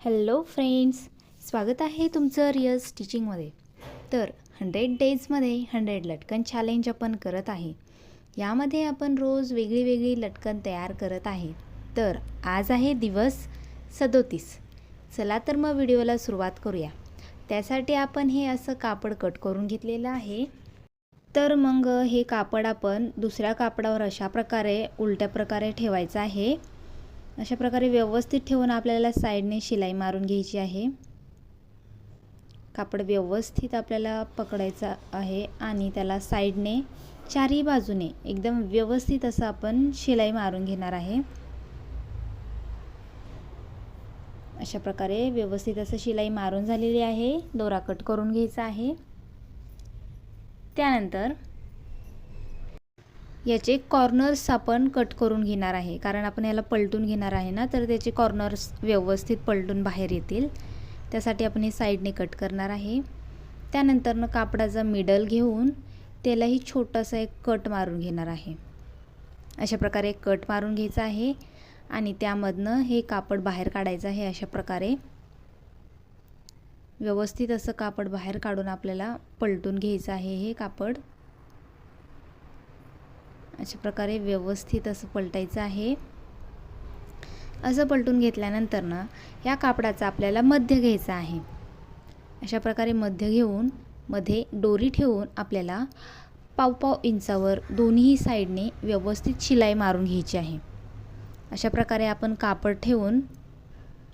Hello friends स्वागत आहे तुमचं रिअल स्टिचिंगमध्ये तर हंड्रेड डेजमध्ये हंड्रेड लटकन चॅलेंज आपण करत आहे. यामध्ये आपण रोज वेगळी वेगळी लटकन तयार करत आहे. तर आज आहे दिवस सदोतीस. चला तर मग व्हिडिओला सुरुवात करूया. त्यासाठी आपण हे असं कापड कट करून घेतलेलं आहे. तर मग हे कापड आपण दुसऱ्या कापडावर अशा प्रकारे उलट्या प्रकारे ठेवायचं आहे. अशा प्रकारे व्यवस्थित ठेवून आपल्याला साईडने शिलाई मारून घ्यायची आहे. कापड व्यवस्थित आपल्याला पकडायचं आहे आणि त्याला साईडने चारही बाजूने एकदम व्यवस्थित असं आपण शिलाई मारून घेणार आहे. अशा प्रकारे व्यवस्थित असं शिलाई मारून झालेली आहे. दोरा कट करून घ्यायचा आहे. त्यानंतर याचे कॉर्नर्स आपण कट करून घेणार आहे. कारण आपण याला पलटून घेणार आहे ना तर त्याचे कॉर्नर्स व्यवस्थित पलटून बाहेर येतील. त्यासाठी आपण हे साईडने कट करणार आहे. त्यानंतरनं कापडाचा मिडल घेऊन त्यालाही छोटासा एक कट मारून घेणार आहे. अशा प्रकारे कट मारून घ्यायचा आहे आणि त्यामधनं हे कापड बाहेर काढायचं आहे अशा प्रकारे. व्यवस्थित असं कापड बाहेर काढून आपल्याला पलटून घ्यायचं आहे हे कापड. अशा प्रकारे व्यवस्थित असं पलटायचं आहे. असं पलटून घेतल्यानंतर ना या कापडाचा आपल्याला मध्य घ्यायचा आहे. अशा प्रकारे मध्य घेऊन मध्ये दोरी ठेवून आपल्याला पाव पाव इंचावर दोन्ही साईडने व्यवस्थित शिलाई मारून घ्यायची आहे. अशा प्रकारे आपण कापड ठेवून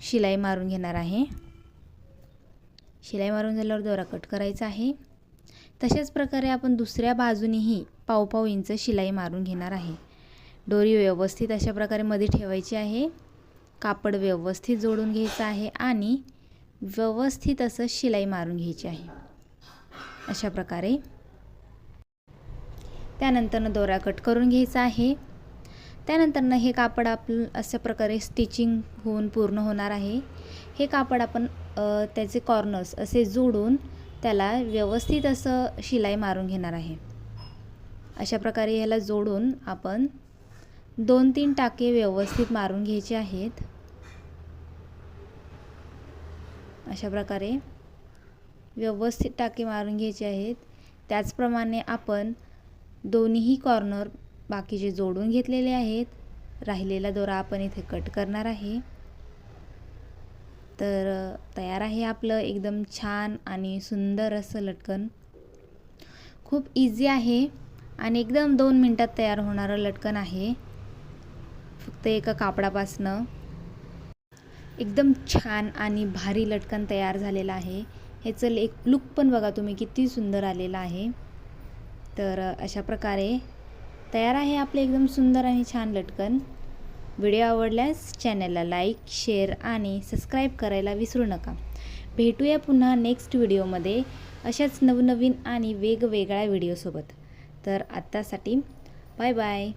शिलाई मारून घेणार आहे. शिलाई मारून झाल्यावर दोरा कट करायचा आहे. तशाच प्रकारे आपण दुसऱ्या बाजूनेही पावपाव इंच शिलाई मारून घेणार आहे. दोरी व्यवस्थित अशा प्रकारे मध्ये ठेवायची आहे. कापड व्यवस्थित जोडून घ्यायचं आहे आणि व्यवस्थित असं शिलाई मारून घ्यायची आहे. अशा प्रकारे. त्यानंतरनं दोरा कट करून घ्यायचा आहे. त्यानंतरनं हे कापड आपलं अशा प्रकारे स्टिचिंग होऊन पूर्ण होणार आहे. हे कापड आपण त्याचे कॉर्नर्स असे जोडून त्याला व्यवस्थित असं शिलाई मारून घेणार आहे. अशा प्रकारे ह्याला जोडून आपण दोन तीन टाके व्यवस्थित मारून घ्यायचे आहेत. अशा प्रकारे व्यवस्थित टाके मारून घ्यायचे आहेत. त्याचप्रमाणे आपण दोन्हीही कॉर्नर बाकीचे जोडून घेतलेले आहेत. राहिलेला दोरा आपण इथे कट करणार आहे. तर तयार आहे आपलं एकदम छान आणि सुंदर असं लटकन. खूप इझी आहे आणि एकदम दोन मिनटात तयार होणारं लटकन आहे. फक्त एका कापडापासनं. एकदम छान आणि भारी लटकन तयार झालेलं आहे. ह्याचं एक लुक पण बघा तुम्ही किती सुंदर आलेलं आहे. तर अशा प्रकारे तयार आहे आपले एकदम सुंदर आणि छान लटकन. व्हिडिओ आवडल्यास चॅनलला लाईक शेअर आणि सबस्क्राईब करायला विसरू नका. भेटूया पुन्हा नेक्स्ट व्हिडिओमध्ये अशाच नवनवीन आणि वेगवेगळ्या व्हिडिओसोबत. तर आत्तासाठी बाय बाय.